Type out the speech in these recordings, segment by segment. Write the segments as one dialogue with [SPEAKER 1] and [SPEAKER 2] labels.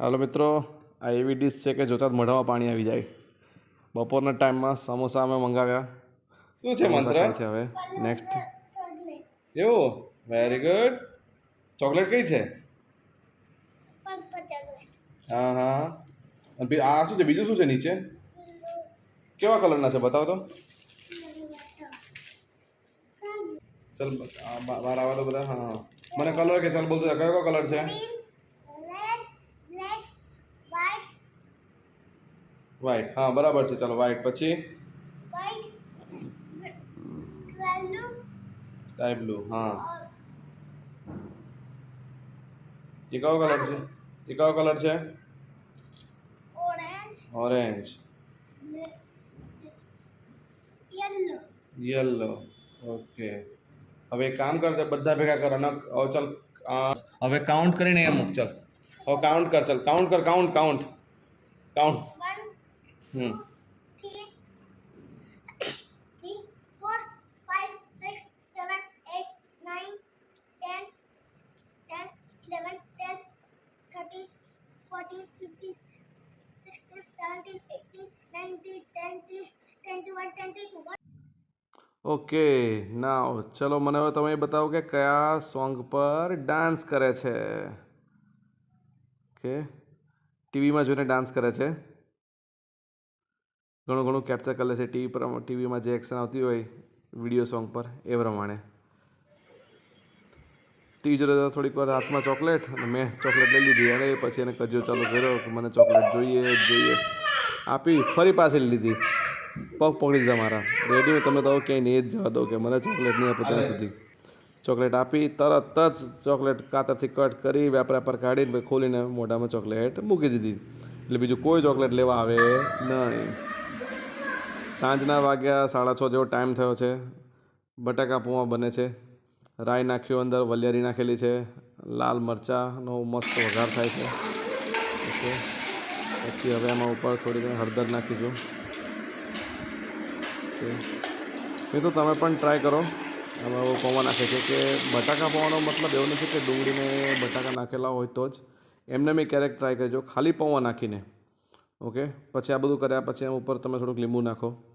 [SPEAKER 1] હાલો મિત્રો આ એવી ડીશ છે કે જોતાં જ મોઢામાં પાણી આવી જાય. બપોરના ટાઈમમાં સમોસા અમે મંગાવ્યા. શું છે મંત્ર? છે હવે. નેક્સ્ટ એવું? વેરી ગુડ ચોકલેટ કઈ છે? હા હા. આ શું છે? બીજું શું છે નીચે? કેવા કલરના છે? બતાવો તો. ચલ બહાર આવા તો બધા. હા મને કલર કે ચાલ બોલતો કયો કયો કલર છે? વ્હાઈટ હા બરાબર છે ચાલો વ્હાઈટ પછી સ્કાય બ્લુ હા એ કયો કલર છે એ કયો કલર છે ઓરેન્જ યલો ઓકે હવે એક કામ કર દે બધા ભેગા કર અને હવે ચાલ આ, હવે કાઉન્ટ કરીને એ મૂક ચાલ હવે કાઉન્ટ કર ચાલ કાઉન્ટ કર count count count okay, now, ચલો મને હવે તમે બતાવો કે કયા સોંગ પર ડાન્સ કરે છે. કે ટીવીમાં જોઈને ડાન્સ કરે છે. ઘણું ઘણું કેપ્ચર કરે છે. ટીવી પર ટીવીમાં જે એક્શન આવતી હોય વીડિયો સોંગ પર એ પ્રમાણે. ટીવી જોતા થોડીક વાર હાથમાં ચોકલેટ અને મેં ચોકલેટ લઈ લીધી અને પછી એને કજ્યો ચાલુ કર્યો કે મને ચોકલેટ જોઈએ જોઈએ. આપી ફરી પાછી લીધી. પગ પકડી દીધા મારા. રેડી તમે તો ક્યાંય નહીં જ જવા દો કે મને ચોકલેટ નહીં આપો ત્યાં સુધી. ચોકલેટ આપી તરત જ ચોકલેટ કાતરથી કટ કરી વેપરા પર કાઢીને ખોલીને મોઢામાં ચોકલેટ મૂકી દીધી. એટલે બીજું કોઈ ચોકલેટ લેવા આવે નહીં. સાંજના વાગ્યા સાડા છ જેવો ટાઈમ થયો છે. બટાકા પૌવા બને છે. રાઈ નાખ્યું અંદર, વલિયારી નાખેલી છે. લાલ મરચાંનો મસ્ત વઘાર થાય છે. ઓકે. પછી હવે એમાં ઉપર થોડી ઘણી હળદર નાખીશું. એ તો તમે પણ ટ્રાય કરો. આમાં પૌવા નાખે છે કે બટાકા પૌવાનો મતલબ એવો નથી કે ડુંગળીને બટાકા નાખેલા હોય તો જ. એમને મેં ક્યારેક ટ્રાય કરજો. ખાલી પૌવા નાખીને. ઓકે. પછી આ બધું કર્યા પછી એમ ઉપર તમે થોડુંક લીંબુ નાખો.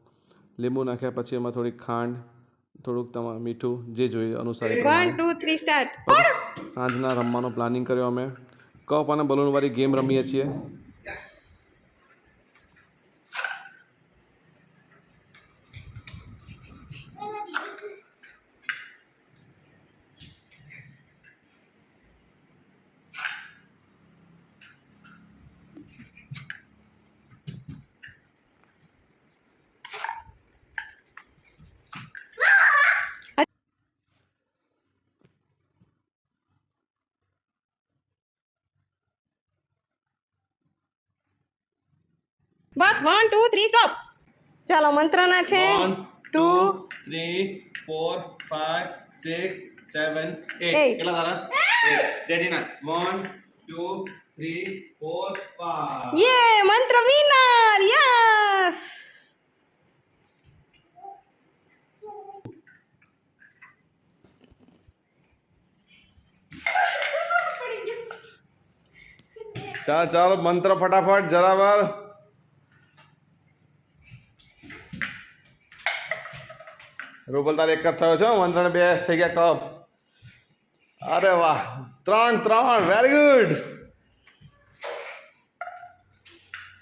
[SPEAKER 1] લીંબુ નાખ્યા પછી એમાં થોડીક ખાંડ થોડુંક તમારે મીઠું જે જોઈએ અનુસાર
[SPEAKER 2] વન
[SPEAKER 1] પ્રમાણે.
[SPEAKER 2] ટુ થ્રી સ્ટાર્ટ
[SPEAKER 1] સાંજના રમવાનો પ્લાનિંગ કર્યો અમે. કપ અને બલૂનવાળી ગેમ રમીએ છીએ.
[SPEAKER 2] બસ વન ટુ થ્રી સ્ટોપ ચાલો મંત્રના છે. Two
[SPEAKER 1] three four five six seven
[SPEAKER 2] Eight.
[SPEAKER 1] કેટલા તારા? રેડી ના? One two three four five
[SPEAKER 2] યે મંત્ર વિનર યસ
[SPEAKER 1] ચાલો ચાલો મંત્ર ફટાફટ જરાબર રૂબલ તારે એક જ થયો છે વંદરણ બે થઈ ગયા કપ. અરે વાહ. ત્રણ ત્રણ. વેરી ગુડ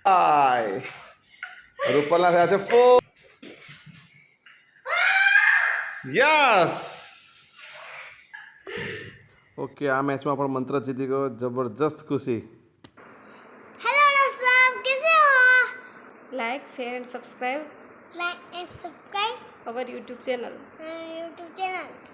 [SPEAKER 1] આય. રૂપલના થયા છે ફોર યસ ઓકે આ મેચમાં પણ મંત્ર જીતી ગયો. જબરજસ્ત ખુશી.
[SPEAKER 3] હેલો દોસ્તો કેસે હો?
[SPEAKER 2] Like share and subscribe
[SPEAKER 3] like and subscribe
[SPEAKER 2] our YouTube channel.
[SPEAKER 3] Mm, YouTube channel.